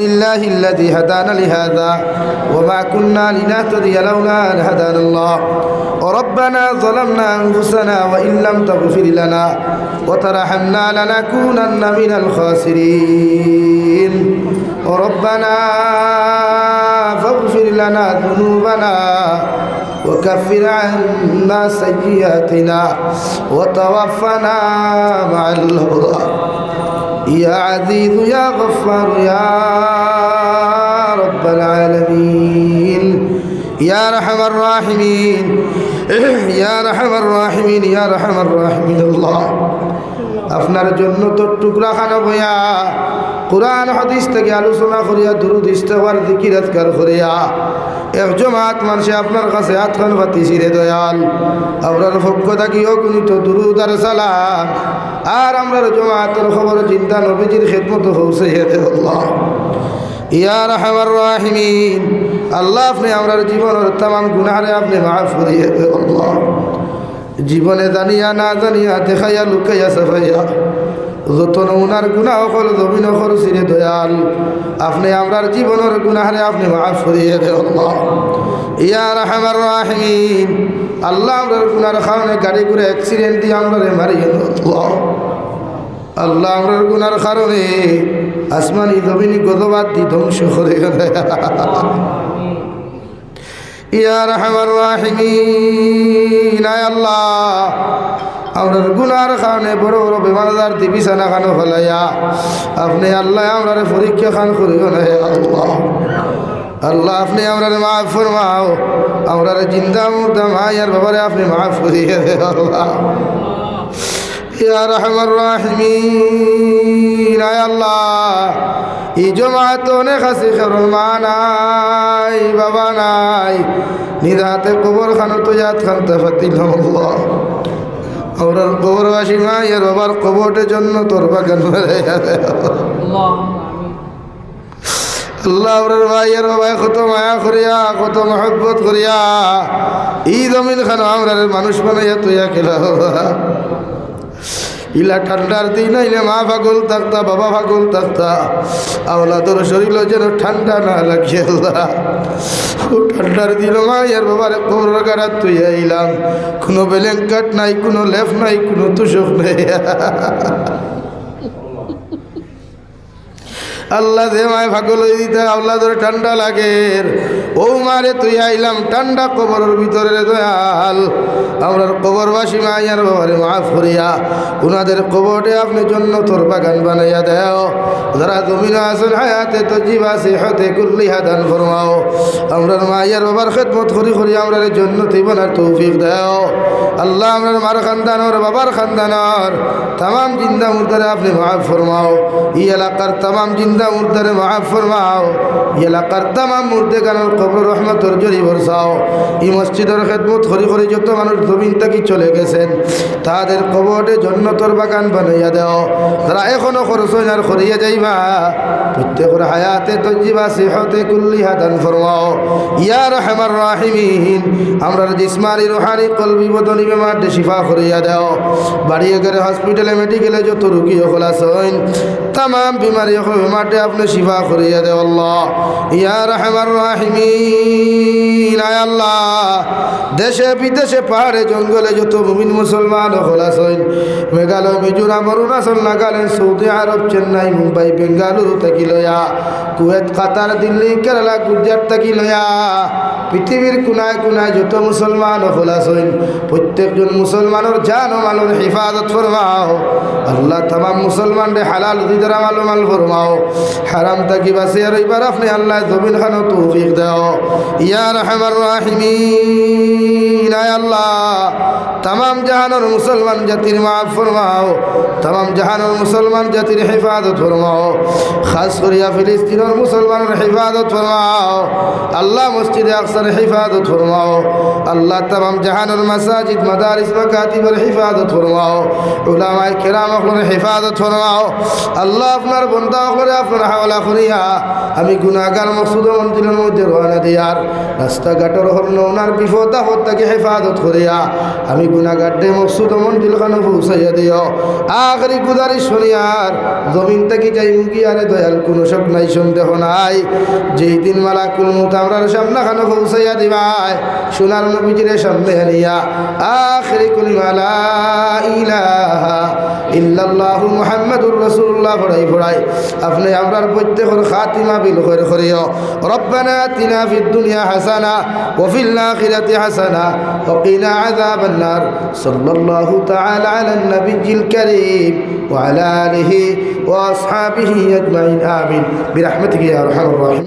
لله الذي هدانا لهذا وما كنا لنهتدي لولا أن هدانا الله ربنا ظلمنا أنفسنا وإن لم تغفر لنا وترحمنا لنكونن من الخاسرين ربنا فاغفر لنا ذنوبنا وكفر عنا سيئاتنا وتوفنا مع الأبرار يا عزيز يا غفار يا رب العالمين يا رحم الراحمين يا رحم الراحمين يا رحم الراحمين الله আপনার জন্য তো টুকরা খানা বইয়া কোরআন হাদিস থেকে আলোচনা করিয়া দুরুদ ইস্তেফার দিকির আজকার করিয়া এক জমাত মানুষে আপনার কাছে হাতখান পাতিছি রে দয়াল। আপনার পক্ষ থাকিও গুণিত দুরুদ আর সালাম। আর আমরার জমাতের খবর চিন্তা নবীজির খেদমত হৌসে হেতে আল্লাহ। ইয়া রহমান রাহিমিন। আল্লাহ আপনি আমরার জীবনের তাম গুনারে আপনি মাফ করিয়ে আল্লাহ। জীবনে জানিয়া না জানিয়া দেখাইয়া লুকাইয়া সাফাইয়া। যত নমুনার গুণা অকল জমিন অকল সিরে দয়াল। আপনি আমরার জীবনের গুনাহারে আপনি মাফ করিয়ে দে আল্লাহ। ইয়া রহমান। আল্লাহ আমরার গুনার কারণে গাড়ি করে অ্যাক্সিডেন্ট দিয়ে আমরা মারিয়ে আল্লাহ। আমরার গুনার কারণে আসমানি জমিনি গদবাদ দি ধ্বংস করে ইয়া রহমান। রাহিমিন আল্লাহ। আমরার গুনার কারণে বড় বড় বেমারদার দি বিছানা খানো ফেলাইয়া আপনি আল্লাহ আমরার পরীক্ষা খান করিও না আল্লাহ। আল্লাহ, আপনি আমরার মাফ ফরমাও। আমরার জিন্দা মুর্দা মায়ার ব্যাপারে আপনি মাফ করিয়ে দে আল্লাহ। আল্লাহ। অনেক মা নাই, বাবা নাই। নিরাতে কবর খানো তো ফাতিল আল্লাহ ওরার কবরবাসী মা এর বাবার কবরের জন্য তোর বাগান আল্লাহ ওরার বাবাই কত মায়া করিয়া কত মহব্বত করিয়া ই জমিন খানো আমরা মানুষ বানাইয়া তুইয়া খেলা ইলা ঠান্ডার দিন আইলে মা পাগল থাকতা বাবা পাগল থাকতা। আওলা তোর শরীর যেন ঠান্ডা না লাগিয়ে ঠান্ডার দিন মা ইয়ার বাবার খবর গাড়া তুই আইলাম। কোনো বেলেঙ্কাট নাই, কোনো লেফ নাই, কোনো তুষক নেই। আল্লাহ দে মায় ভাগল দিতে আল্লাহ ধরে ঠান্ডা লাগে। ও মারে তুই আইলাম ঠান্ডা কবরের ভিতরে দয়াল। আমরার কবরবাসী মাইয়ার বাবারে মাফ করিয়া উনাদের কবরে আপনি জন্য তোর বাগান বানাইয়া দেও। যারা জমিন আসেন হায়াতে তো জীবা সে হতে কুল্লি হাদান ফরমাও। আমরার মাইয়ার বাবার খেদমত করি করি আমরার জন্য তুই বানার তৌফিক দেও। আল্লাহ আমরার মার খানদানর, বাবার খানদানর। তাম জিন্দা মুর্দারে আপনি মাফ ফরমাও। ই এলাকার তাম জিন্দা মুর্দারে মাফ ফরমাও এলাকার তাম মুর্দে গানোর কবর রহমতর জরি বরসাও। ই মসজিদের খেদমত করি করি যত মানুষ জমিন থাকি চলে গেছেন, তাদের কবরে জন্নতর বাগান বানাইয়া দেও। তারা এখনও খরচ আর করিয়া যাইবা। প্রত্যেকের হায়াতে তজিবা সেহতে কুল্লি হাদান ফরমাও। ইয়া রহমান রাহিমিন, আমরা জিসমানি রোহানি কলবি বদনি বেমারটে শিফা করিয়া দেও। বাড়িয়ে গেলে হসপিটালে মেডিকেলে যত রুগী হইন তাম বিমারি বেমারটে আপনি শিফা করিয়া দেও আল্লাহ। ইয়া রহমান রাহিমিন আয় আল্লাহ। দেশে বিদেশে পাহাড়ে জঙ্গলে যত মুমিন মুসলমান খোলাস হইন মেঘালয়, মিজোরাম, অরুণাচল, নাগাল্যান্ড, সৌদি আরব, চেন্নাই, মুম্বাই, বেঙ্গালুরু থাকি লয়া, কুয়েত, কাতার, দিল্লি, কেরালা, গুজরাট থাকি লয়া। পৃথিবীর কোনায় কোনায় যত মুসলমান খোলাস হইন প্রত্যেকজন মুসলমানের জান ও মালের হেফাজত ফরমাও। আল্লাহ তাম মুসলমান রে হালাল দিদারা মালো মাল ফরমাও। হারাম থাকি বাসে আর এবার আপনি আল্লাহ জমিন খানো তৌফিক দাও। ইয়া রহমান রাহিমিন। তাম জাহানোর মুসলমান জাতির মাফ ফরমাও তাম জাহানোর মুসলমান জাতির হেফাজত ফরমাও, খাস করিয়া ফিলিস্তিনের মুসলমানের হেফাজত ফরমাও, আল্লাহ মসজিদে আকসা মাদ্রাসার হিফাজত ফরমাও, আল্লাহ তাম জাহানুর মাসাজিদ, মাদারিস, মাকাতিবের হিফাজত ফরমাও, উলামায়ে কেরাম আপনার হিফাজত ফরমাও, আল্লাহ আপনার বন্ধা করে আপনার হাওলা করিয়া আমি গুনাহগার মকসুদ মন্দিরের মধ্যে রওনা দিয়ার, রাস্তাঘাটের হর্ন ওনার বিপদ আপদ তাকে হেফাজত করিয়া আমি গুনাহগারডে মকসুদ মন্দির খানে পৌঁছাইয়া দিও। আখরি গুদারি শনিয়ার জমিন থেকে যাই মুগি আরে দয়াল, কোনো শোক নাই, সন্দেহ নাই। যেই দিন মালা কুলমুত আমরার সামনে খানে পৌঁছাইয়া দিবাই সোনার নবীজিরে সামনে আনিয়া, আখরি কুলিমালা ইলাহা ইল্লাল্লাহু মুহাম্মাদুর রাসূলুল্লাহ ফড়াই ফড়াই, আপনি আমরার প্রত্যেকের খাতিমা বিল করে করিও। রব্বানা আতিনা ফিদ দুনিয়া হাসানা ওয়া ফিল আখিরাতি হাসানা حسنا وقيل عذاب النار. صلى الله تعالى على النبي الكريم وعلى آله وأصحابه أجمعين. آمين. برحمتك يا أرحم الراحمين.